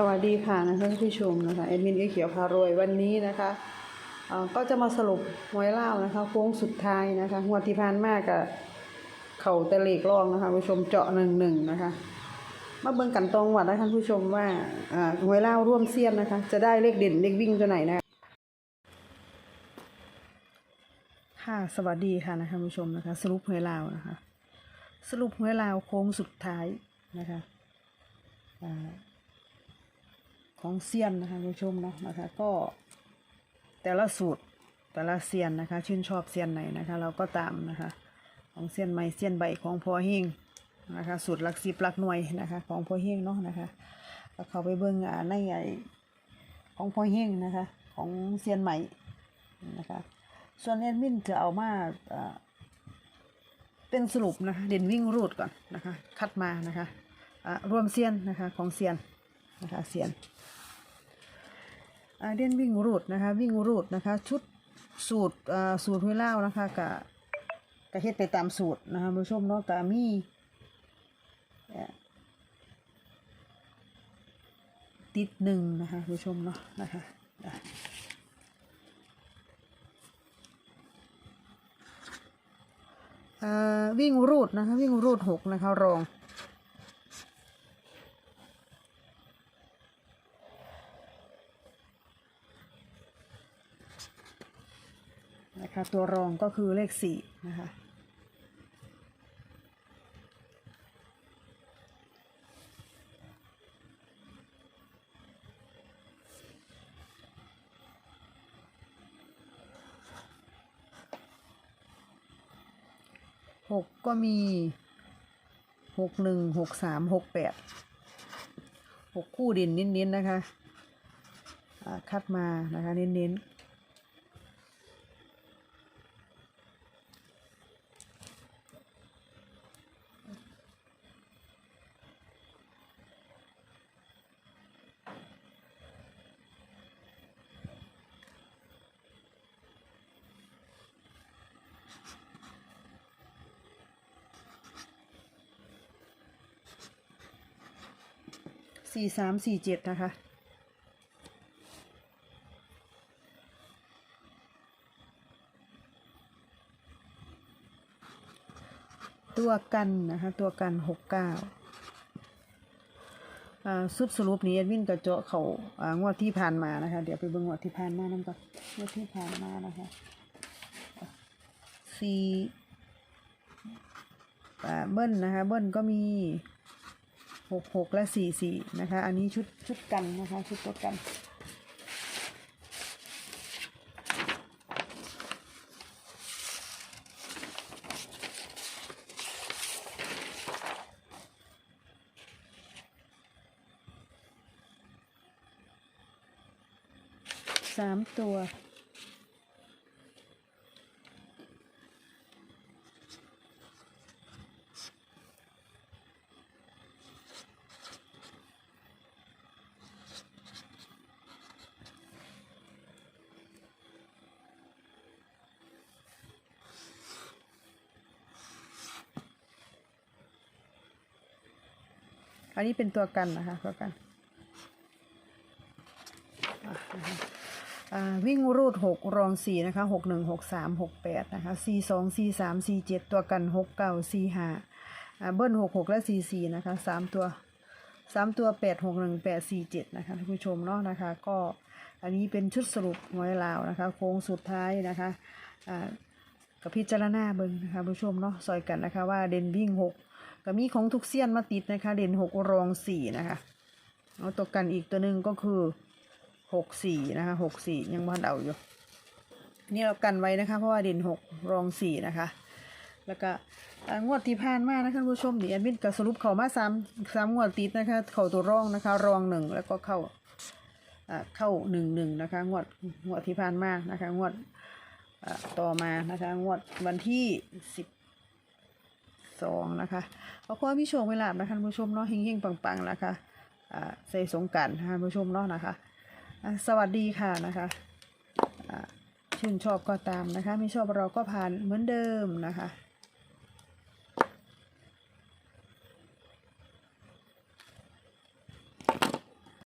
สวัสดีค่ะนะคะท่านผู้ชมนะคะเอ็ดมินเอเขียวพารวยวันนี้นะคะก็จะมาสรุปหวยเล่านะคะโค้งสุดท้ายนะคะงวดที่ผ่านมากกับเข่าตะเลกรองนะคะผู้ชมเจาะหนึ่งหนึ่งนะคะมาเบิ่งกันตรงวัดนะท่านผู้ชมว่าหวยเล่าร่วมเซียนนะคะ จะได้เลขเด่นเลขวิ่งตัวไหนนะคะค่ะสวัสดีค่ะนะคะท่านผู้ชมนะคะ สรุปหวยเล่านะคะ สรุปหวยเล่าโค้งสุดท้ายนะคะอ่า ของเซียนนะคะคุณผู้ชมเนาะนะคะ ก็แต่ละสูตรแต่ละเซียนนะคะ ชื่นชอบเซียนไหนนะคะ เราก็ตามนะคะ ของเซียนใหม่เซียนใบของพอเฮงนะคะ สูตรลักสิบลักหน่วยนะคะ ของพอเฮงเนาะนะคะก็เข้าไปเบิ่งอ่าในไอของพอเฮงนะคะ ของเซียนใหม่นะคะ ส่วนแอดมินจะเอามาอ่าเป็นสรุปนะคะเด่นวิ่งรูดก่อนนะคะ คัดมานะคะอ่ารวมเซียนนะคะของเซียนนะคะเซียน เด่นวิ่งรูดนะคะวิ่งรูดนะคะชุดสูตรอ่าสูตรห้วยเล่านะคะกะกะเฮ็ดไปตามสูตรนะคะผู้ชมเนาะกะมีเอ่อติดหนึ่งนะคะผู้ชมเนาะนะคะอะอ่าวิ่งรูดนะคะวิ่งรูดหกนะคะรอง นะคะตัวรองก็คือเลขสี่นะคะหกก็มีหกหนึ่งหกสามหกแปดหกคู่ดินเน้นๆนะคะอ่าคัดมานะคะเน้นๆ สี่สามสี่เจ็ดนะคะตัวกันนะคะตัวกันหกเก้าอ่าซุปสรุปนี้เอ็ดวินกระเจาะเขาอ่างวดที่ผ่านมานะคะ เดี๋ยวไปเบิ่งงวดที่ผ่านมานั่นก่อนงวดที่ผ่านมานะคะสี่เบิ้ลนะคะเบิ้ลก็มี หกหกและสี่สี่นะคะ อันนี้ชุดชุดกันนะคะ ชุดตัวกัน สามตัว อันนี้เป็นตัวกันนะคะตัวกันวิ่งรูดหกรองสี่นะคะหกหนึ่งหกสามหกแปดนะคะสี่สองสี่สามสี่เจ็ดตัวกันหกเก้าสี่ห้าเบิ้ลหกหกและสี่สี่นะคะสามตัวสามตัวแปดหกหนึ่งแปดสี่เจ็ดนะคะท่านผู้ชมเนาะนะคะ ก็อันนี้เป็นชุดสรุปหวยลาวนะคะ โค้งสุดท้ายนะคะกับพิจารณาเบิ่งนะคะผู้ชมเนาะซอยกันนะคะว่าเด่นวิ่งห ก็มีของทุกเซียนมาติดนะคะ เด่นหกรองสี่นะคะเอาตัวกันอีกตัวหนึ่งก็คือหกสี่นะคะหกสี่ยังบ้านเอาอยู่ นี่เรากันไว้นะคะ เพราะว่าเด่นหกรองสี่นะคะ แล้วก็งวดที่ผ่านมานะคะท่านผู้ชมเดี๋ยวแอดมินก็สรุปเข่ามาสามสามงวดติดนะคะ เข่าตัวรองนะคะ รองหนึ่งแล้วก็เข้าเข้าหนึ่งหนึ่งนะคะงวดงวดที่ผ่านมานะคะงวดต่อมานะคะงวดวันที่สิบ สองนะคะเพราะว่าพี่โชคเวลานะคะท่านผู้ชมเนาะเฮงๆปังๆนะคะเซ่สงการนะคะท่านผู้ชมเนาะนะคะ สวัสดีค่ะนะคะชื่นชอบก็ตามนะคะ ไม่ชอบเราก็ผ่านเหมือนเดิมนะคะ